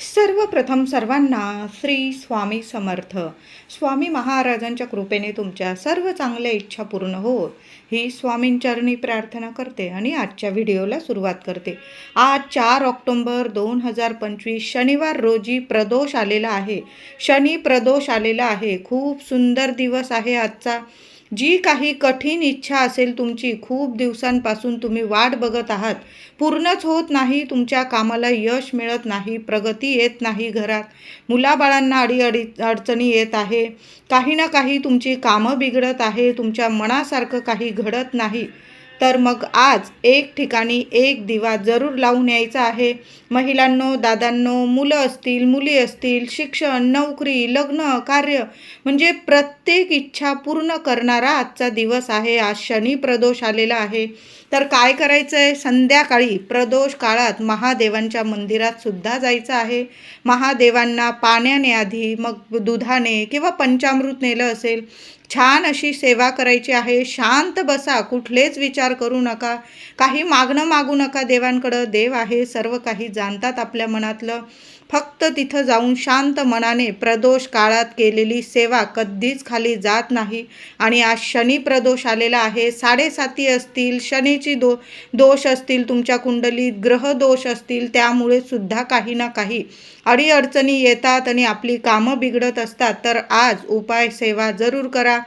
सर्वप्रथम सर्वांना श्री स्वामी समर्थ. स्वामी महाराजांच्या कृपेने तुमच्या सर्व चांगल्या इच्छा पूर्ण हो ही स्वामींचरणी प्रार्थना करते आणि आजच्या व्हिडिओला सुरुवात करते. आज चार ऑक्टोंबर दोन हजार पंचवीस शनिवार रोजी प्रदोष आलेला आहे. शनी प्रदोष आलेला आहे. खूप सुंदर दिवस आहे आजचा. जी काही कठीण इच्छा असेल तुमची खूप दिवसांपासून तुम्ही वाट बघत आहात. पूर्णच होत नाही तुमच्या कामाला यश मिळत नाही प्रगती येत नाही घरात. मुलाबाळांना अडीअडी अडचणी येत आहे. काही ना काही तुमची कामं बिघडत आहे तुमच्या मनासारखं काही घडत नाही. तर मग आज एक ठिकाणी एक दिवा जरूर लावून यायचा आहे. महिलांनो दादांनो मुलं असतील मुली असतील शिक्षण नोकरी लग्न कार्य म्हणजे प्रत्येक इच्छा पूर्ण करणारा आजचा दिवस आहे. आज शनी प्रदोष आलेला आहे. तर काय करायचं आहे संध्याकाळी प्रदोष काळात महादेवांच्या मंदिरात सुद्धा जायचं आहे. महादेवांना पाण्याने आधी मग दुधाने किंवा पंचामृत नेलं असेल. छान अशी सेवा करायची आहे. शांत बसा कुठलेच विचार करू नका. काही मागणं मागू नका देवांकडं. देव आहे सर्व काही जाणतात आपल्या मनातलं. फक्त तिथं जाऊन शांत मनाने प्रदोष काळात केलेली सेवा कधीच खाली जात नाही. आणि आज शनी प्रदोष आलेला आहे. साडेसाती असतील शनीची दो दोष असतील तुमच्या कुंडलीत ग्रह दोष असतील त्यामुळे सुद्धा काही ना काही अडीअडचणी येतात आणि आपली कामं बिघडत असतात. तर आज उपाय सेवा जरूर करा.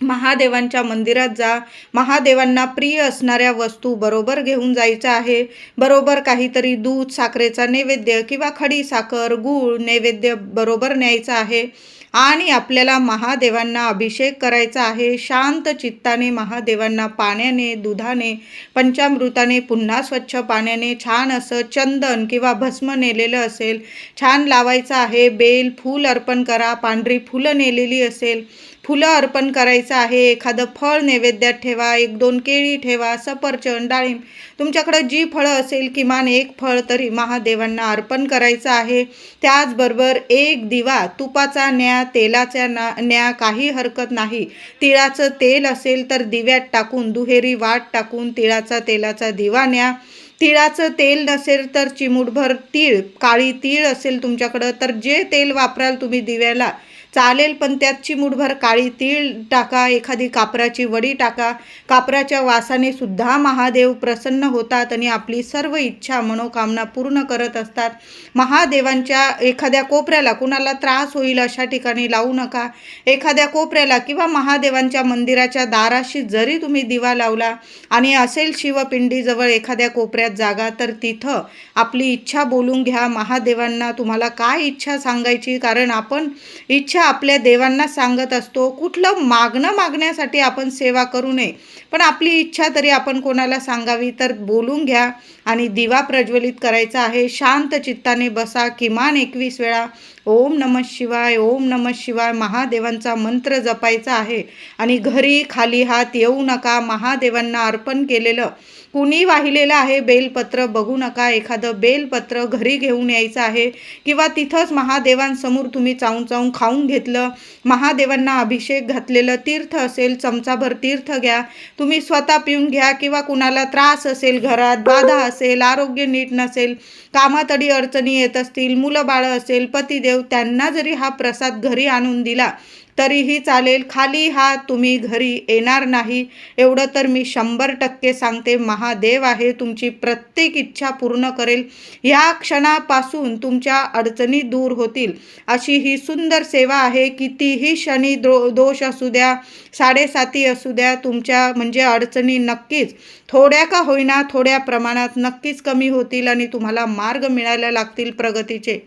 महादेवांच्या मंदिरात जा. महादेवांना प्रिय असणाऱ्या वस्तू बरोबर घेऊन जायचं आहे. बरोबर काहीतरी दूध साखरेचा नैवेद्य किंवा खडी साखर गूळ नैवेद्य बरोबर न्यायचं आहे. आणि आपल्याला महादेवांना अभिषेक करायचा आहे. शांत चित्ताने महादेवांना पाण्याने दुधाने पंचामृताने पुन्हा स्वच्छ पाण्याने छान असं चंदन किंवा भस्म नेलेलं असेल. छान लावायचं आहे. बेल फूल अर्पण करा. पांढरी फुलं नेलेली असेल. फुलं अर्पण करायचं आहे. एखादं फळ नैवेद्यात ठेवा. एक दोन केळी ठेवा. सफरचंद डाळिंब. तुमच्याकडं जी फळं असेल किमान एक फळ तरी महादेवांना अर्पण करायचं आहे. त्याचबरोबर एक दिवा तुपाचा न्या तेलाचा ना न्या काही हरकत नाही. तिळाचं तेल असेल तर दिव्यात टाकून दुहेरी वाट टाकून तिळाचा तेलाचा दिवा न्या. तिळाचं तेल नसेल तर चिमूटभर तीळ काळी तीळ असेल तुमच्याकडं तर जे तेल वापराल तुम्ही दिव्याला चालेल पण त्यात चिमूटभर काळी तीळ टाका एखादी कापराची वडी टाका. कापराच्या वासाने सुद्धा महादेव प्रसन्न होतात आणि आपली सर्व इच्छा मनोकामना पूर्ण करत असतात. महादेवांच्या एखाद्या कोपऱ्याला कुणाला त्रास होईल अशा ठिकाणी लावू नका. एखाद्या कोपऱ्याला किंवा महादेवांच्या मंदिराच्या दाराशी जरी तुम्ही दिवा लावला आणि असेल शिवपिंडीजवळ एखाद्या कोपऱ्यात जागा तर तिथं आपली इच्छा बोलून घ्या. महादेवांना तुम्हाला काय इच्छा सांगायची? कारण आपण इच्छा आपल्या देवांना सांगत असतो कुठलं मागणं मागण्यासाठी आपण सेवा करू नये. पण आपली इच्छा तरी आपण कोणाला सांगावी तर बोलून घ्या आणि दिवा प्रज्वलित करायचा आहे. शांत चित्ताने बसा किमान एकवीस वेळा ओम नम शिवाय ओम नम शिवाय महादेवांचा मंत्र जपायचा आहे. आणि घरी खाली हात येऊ नका महादेवांना अर्पण केलेलं. कुणी वाहिलेलं आहे बेलपत्र बघू नका एखादं बेलपत्र घरी घेऊन यायचं आहे. किंवा तिथंच महादेवांसमोर तुम्ही चावून चावून खाऊन घेतलं महादेवांना अभिषेक घातलेलं तीर्थ असेल चमचाभर तीर्थ घ्या. तुम्ही स्वतः पिऊन घ्या किंवा कुणाला त्रास असेल घरात बाधा असेल आरोग्य नीट नसेल कामात अडी अडचणी येत असतील मुलं बाळं असेल पतिदेव त्यांना जरी हा प्रसाद घरी आणून दिला तरीही चालेल. खाली हा तुम्ही घरी येणार नाही. एवढं तर मी शंभर टक्के सांगते. महादेव आहे तुमची प्रत्येक इच्छा पूर्ण करेल. या क्षणापासून तुमच्या अडचणी दूर होतील. अशी ही सुंदर सेवा आहे. कितीही शनी दो दोष असू द्या साडेसाती असू द्या तुमच्या म्हणजे अडचणी नक्कीच थोड्या का होईना थोड्या प्रमाणात नक्कीच कमी होतील आणि तुम्हाला मार्ग मिळायला लागतील प्रगतीचे.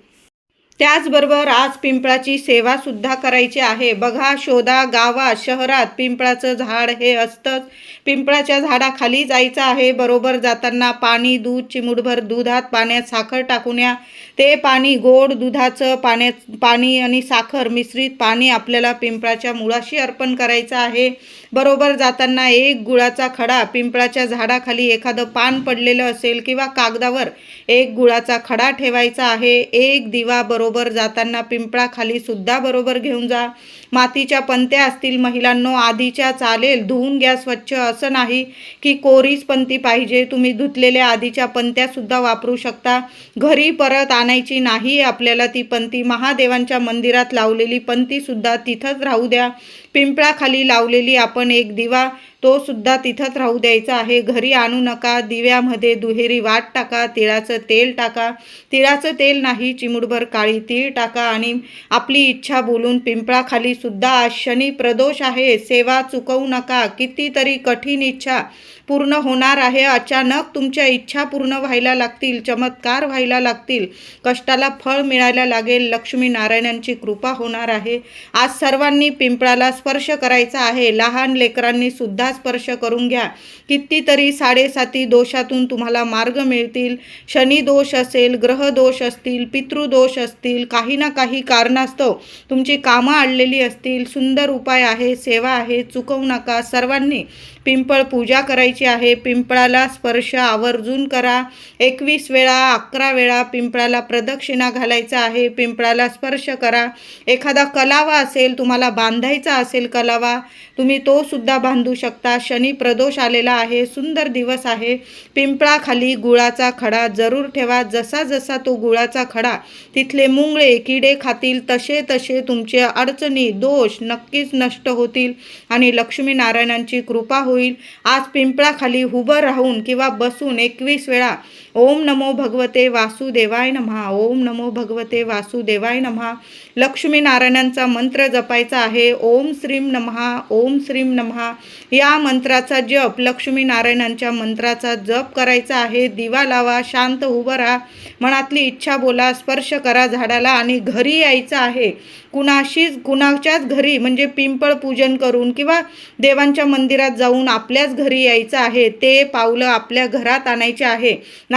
त्याचबरोबर आज पिंपळाची सेवासुद्धा करायची आहे. बघा शोधा गावात शहरात पिंपळाचं झाड हे असतंच. पिंपळाच्या झाडाखाली जायचं आहे. बरोबर जाताना पाणी दूध चिमुटभर दुधात पाण्यात साखर टाकून या. ते पाणी गोड दुधाचं पाण्यात पाणी आणि साखर मिश्रित पाणी आपल्याला पिंपळाच्या मुळाशी अर्पण करायचं आहे. बरोबर जाताना एक गुळाचा खडा पिंपळाच्या झाडाखाली एखादं पान पडलेलं असेल किंवा कागदावर एक गुळाचा खडा ठेवायचा आहे एक दिवा बरोबर जाताना पिंपळाखाली सुद्धा बरोबर घेऊन जा. मातीच्या पंत्या असतील महिलांनो आधीच्या चालेल धुवून घ्या स्वच्छ. असं नाही की कोरीच पंती पाहिजे. तुम्ही धुतलेल्या आधीच्या पंत्यासुद्धा वापरू शकता. घरी परत आणायची नाही आपल्याला ती पंती महादेवांच्या मंदिरात लावलेली पंतीसुद्धा तिथंच राहू द्या. पिंपळाखाली लावलेली आपण एक दिवा तो सुद्धा तिथंच राहू द्यायचा आहे. घरी आणू नका दिव्यामध्ये दुहेरी वाट टाका तिळाचं तेल टाका. तिळाचं तेल नाही चिमुडभर काळी तीळ टाका आणि आपली इच्छा बोलून पिंपळाखाली सुद्धा आज शनी प्रदोष आहे. सेवा चुकवू नका कितीतरी कठीण इच्छा पूर्ण होणार आहे. अचानक तुमच्या इच्छा पूर्ण व्हायला लागतील चमत्कार व्हायला लागतील. कष्टाला फळ मिळायला लागेल लक्ष्मी नारायणांची कृपा होणार आहे. आज सर्वांनी पिंपळाला स्पर्श करायचा आहे. लहान लेकरांनी सुद्धा स्पर्श करून घ्या. कितीतरी साडेसाती दोषातून तुम्हाला मार्ग मिळतील. शनी दोष असेल ग्रह दोष असतील पितृदोष असतील काही ना काही कारणास्तव तुमची कामं अडलेली असतील. सुंदर उपाय आहे सेवा आहे चुकवू नका. सर्वांनी पिंपळ पूजा करायची आहे. पिंपळाला स्पर्श आवर्जून करा. एकवीस वेळा अकरा वेळा पिंपळाला प्रदक्षिणा घालायचा आहे. पिंपळाला स्पर्श करा. एखादा कलावा असेल तुम्हाला बांधायचा असेल कलावा तुम्ही तो सुद्धा बांधू शकता. शनी प्रदोष आलेला आहे. सुंदर दिवस आहे. पिंपळाखाली गुळाचा खडा जरूर ठेवा. जसा जसा तो गुळाचा खडा तिथले मुंगळे किडे खातील तसे तसे तुमचे अडचणी दोष नक्कीच नष्ट होतील. आणि लक्ष्मीनारायणांची कृपा हो होईल. आज पिंपळाखाली उभं राहून किंवा बसून एकवीस वेळा ओम नमो भगवते वासुदेवाय नमहा. ओम नमो भगवते वासुदेवाय नमहा. लक्ष्मीनारायणांचा मंत्र जपायचा आहे. ओम श्रीम नमहा. ओम श्रीम नमहा. या मंत्राचा जप लक्ष्मीनारायणांच्या मंत्राचा जप करायचा आहे. दिवा लावा शांत उभं राहा. मनातली इच्छा बोला स्पर्श करा झाडाला आणि घरी यायचं आहे. कुणाशीच कुणाच्याच घरी म्हणजे पिंपळ पूजन करून किंवा देवांच्या मंदिरात जाऊन आपल्याच घरी यायचं आहे. ते पावलं आपल्या घरात आणायचे आहे.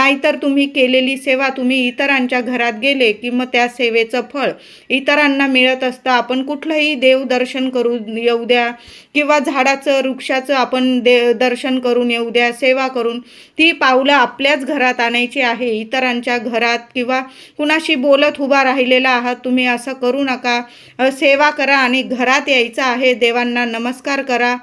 नाहीतर तुम्ही केलेली सेवा तुम्ही इतरांच्या घरात गेले की मग त्या सेवेचं फळ इतरांना मिळत असतं. आपण कुठलंही देव दर्शन करू येऊ द्या किंवा झाडाचं वृक्षाचं आपण दे दर्शन करून येऊ द्या सेवा करून. ती पावलं आपल्याच घरात आणायची आहे. इतरांच्या घरात किंवा कुणाशी बोलत उभा राहिलेला आहात तुम्ही असं करू नका. सेवा करा आणि घरात यायचं आहे. देवांना नमस्कार करा.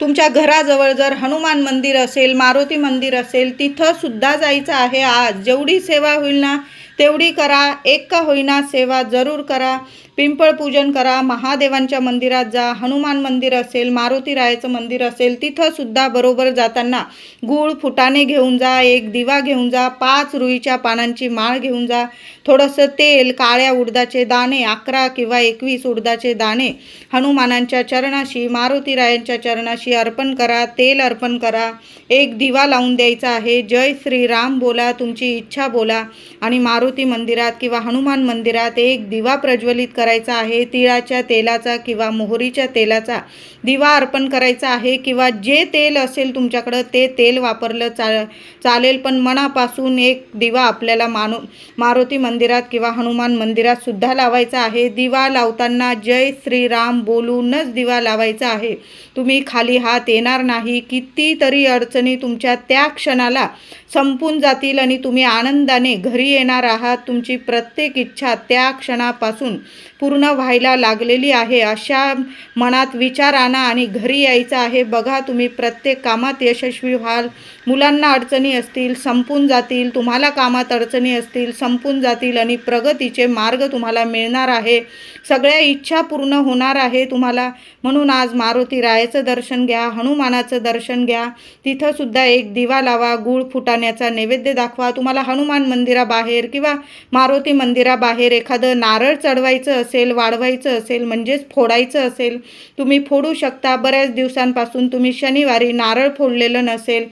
तुमच्या घराजवळ जर हनुमान मंदिर असेल मारुती मंदिर असेल तिथं सुद्धा जायचं आहे आज. जेवढी सेवा होईल ना तेवढी करा. एक का होईना सेवा जरूर करा. पिंपळ पूजन करा महादेवांच्या मंदिरात जा हनुमान मंदिर असेल मारुती रायाचं मंदिर असेल तिथंसुद्धा बरोबर जाताना गूळ फुटाणे घेऊन जा एक दिवा घेऊन जा पाच रुईच्या पानांची माळ घेऊन जा थोडंसं तेल काळ्या उडदाचे दाणे अकरा किंवा एकवीस उडदाचे दाणे हनुमानांच्या चरणाशी मारुती रायांच्या चरणाशी अर्पण करा तेल अर्पण करा एक दिवा लावून द्यायचा आहे जय श्रीराम बोला तुमची इच्छा बोला आणि मारुती मंदिरात किंवा हनुमान मंदिरात एक दिवा प्रज्वलित करायचा आहे तिळाच्या तेलाचा किंवा मोहरीच्या तेलाचा दिवा अर्पण करायचा आहे किंवा जे तेल असेल तुमच्याकडं ते तेल वापरलं चा चालेल. पण मनापासून एक दिवा आपल्याला मानु मारुती मंदिरात किंवा हनुमान मंदिरात सुद्धा लावायचा आहे. दिवा लावताना जय श्रीराम बोलूनच दिवा लावायचा आहे. तुम्ही खाली हात येणार नाही. कितीतरी अडचणी तुमच्या त्या क्षणाला संपून जातील आणि तुम्ही आनंदाने घरी येणार आहात. तुमची प्रत्येक इच्छा त्या क्षणापासून पूर्ण व्हायला लागलेली आहे. अशा मनात विचार आणा आणि घरी यायचं आहे. बघा तुम्ही प्रत्येक कामात यशस्वी व्हाल. मुलांना अडचणी असतील संपून जातील तुम्हाला कामात अडचणी असतील संपून जातील आणि प्रगतीचे मार्ग तुम्हाला मिळणार आहे. सगळ्या इच्छा पूर्ण होणार आहे तुम्हाला. म्हणून आज मारुती रायाचं दर्शन घ्या हनुमानाचं दर्शन घ्या. तिथंसुद्धा एक दिवा लावा गूळ फुटाण्याचा नैवेद्य दाखवा. तुम्हाला हनुमान मंदिराबाहेर किंवा मारुती मंदिराबाहेर एखादं नारळ चढवायचं असेल वाढवायचं असेल म्हणजेच फोडायचं असेल तुम्ही फोडू शकता. बऱ्याच दिवसांपासून तुम्ही शनिवारी नारळ फोडलेलं नसेल.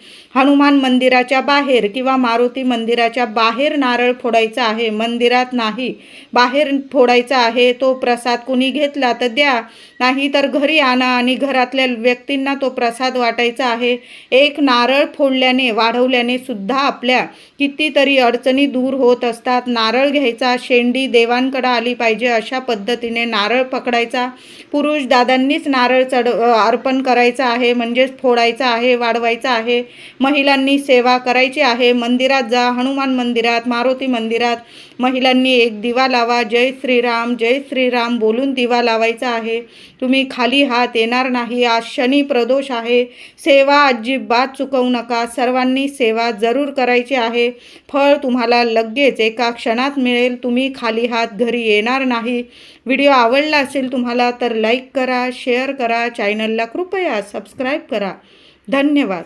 हनुमान मंदिराच्या बाहेर किंवा मारुती मंदिराच्या बाहेर नारळ फोडायचा आहे. मंदिरात नाही. बाहेर फोडायचा आहे. तो प्रसाद कुणी घेतला तर द्या. नाही तर घरी आणा आणि घरातल्या व्यक्तींना तो प्रसाद वाटायचा आहे. एक नारळ फोडल्याने वाढवल्याने सुद्धा आपल्या कितीतरी अडचणी दूर होत असतात. नारळ घ्यायचा शेंडी देवांकडं आली पाहिजे अशा पद्धतीने नारळ पकडायचा. पुरुष दादांनीच नारळ चढ अर्पण करायचं आहे. म्हणजेच फोडायचा आहे वाढवायचा आहे. महिलांनी सेवा करायची आहे. मंदिरात जा. हनुमान मंदिरात मारुती मंदिरात महिलांनी एक दिवा लावा. जय श्रीराम जय श्रीराम बोलून दिवा लावायचा आहे. तुम्ही खाली हात येणार नाही. आज शनी प्रदोष आहे. सेवा अजिबात चुकवू नका. सर्वांनी सेवा जरूर करायची आहे. फळ तुम्हाला लगेच एका क्षणात मिळेल. तुम्ही खाली हात घरी येणार नाही. व्हिडिओ आवडला असेल तुम्हाला तर लाईक करा शेअर करा. चॅनलला कृपया सबस्क्राईब करा. धन्यवाद.